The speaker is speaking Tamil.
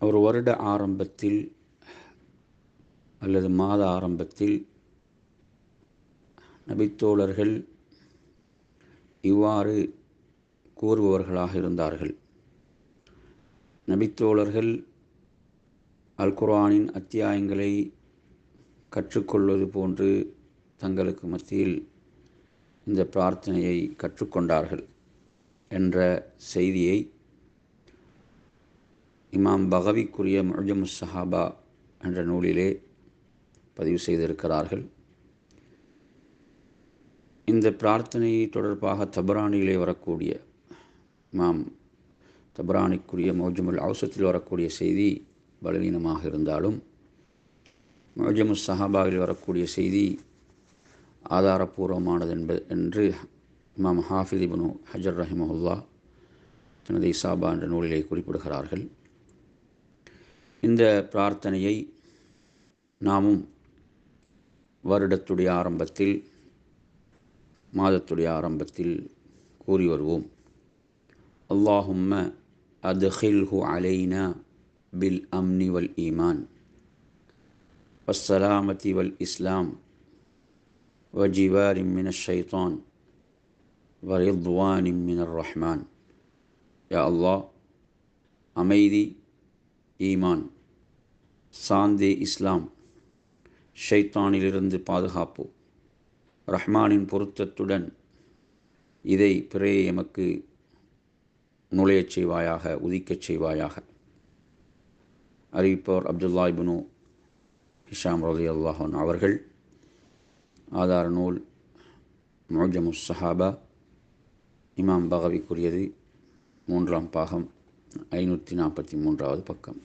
ஒரு வருட ஆரம்பத்தில் அல்லது மாத ஆரம்பத்தில் நபித்தோழர்கள் இவ்வாறு கூறுபவர்களாக இருந்தார்கள். நபித்தோழர்கள் அல்குர்ஆனின் அத்தியாயங்களை கற்றுக்கொள்வது போன்று தங்களுக்கு மத்தியில் இந்த பிரார்த்தனையை கற்றுக்கொண்டார்கள் என்ற செய்தியை இமாம் பகவிக்குரிய முஜமு சஹாபா என்ற நூலிலே பதிவு செய்திருக்கிறார்கள். இந்த பிரார்த்தனை தொடர்பாக தபரானியிலே வரக்கூடிய இமாம் தபரானிக்குரிய மௌஜமுல் அவசத்தில் வரக்கூடிய செய்தி பலவீனமாக இருந்தாலும் மௌஜமு சஹாபாவில் வரக்கூடிய செய்தி ஆதாரபூர்வமானது என்பது என்று இமாம் ஹாஃபித் இபனு ஹஜர் ரஹிமஹுல்லா தனது இசாபா என்ற நூலிலே குறிப்பிடுகிறார்கள். இந்த பிரார்த்தனையை நாமும் வருடத்துடைய ஆரம்பத்தில் மாதத்துடைய ஆரம்பத்தில் கூறி வருவோம் அல்லாஹும்ம அத்ஹில்ஹு அலைனா பில் அம்னி வல் ஈமான் والسلامة والإسلام وجوار من الشيطان ورضوان من الرحمن يا الله அமைதி ஈமான் சாந்தே இஸ்லாம் ஷைத்தானிலிருந்து பாதுகாப்பு. ரஹ்மானின் பொருத்தத்துடன் இதை பிறையை எமக்கு நுழையச் செய்வாயாக உதிக்கச் செய்வாயாக. அறிவிப்பவர் அப்துல்லா இபுனு ஹிஷாம் ரலி அல்லாஹன் அவர்கள் ஆதார நூல் மோஜமு சஹாபா இமாம் பகவிக்குரியது மூன்றாம் பாகம். ஐநூற்றி நாற்பத்தி மூன்றாவது பக்கம்.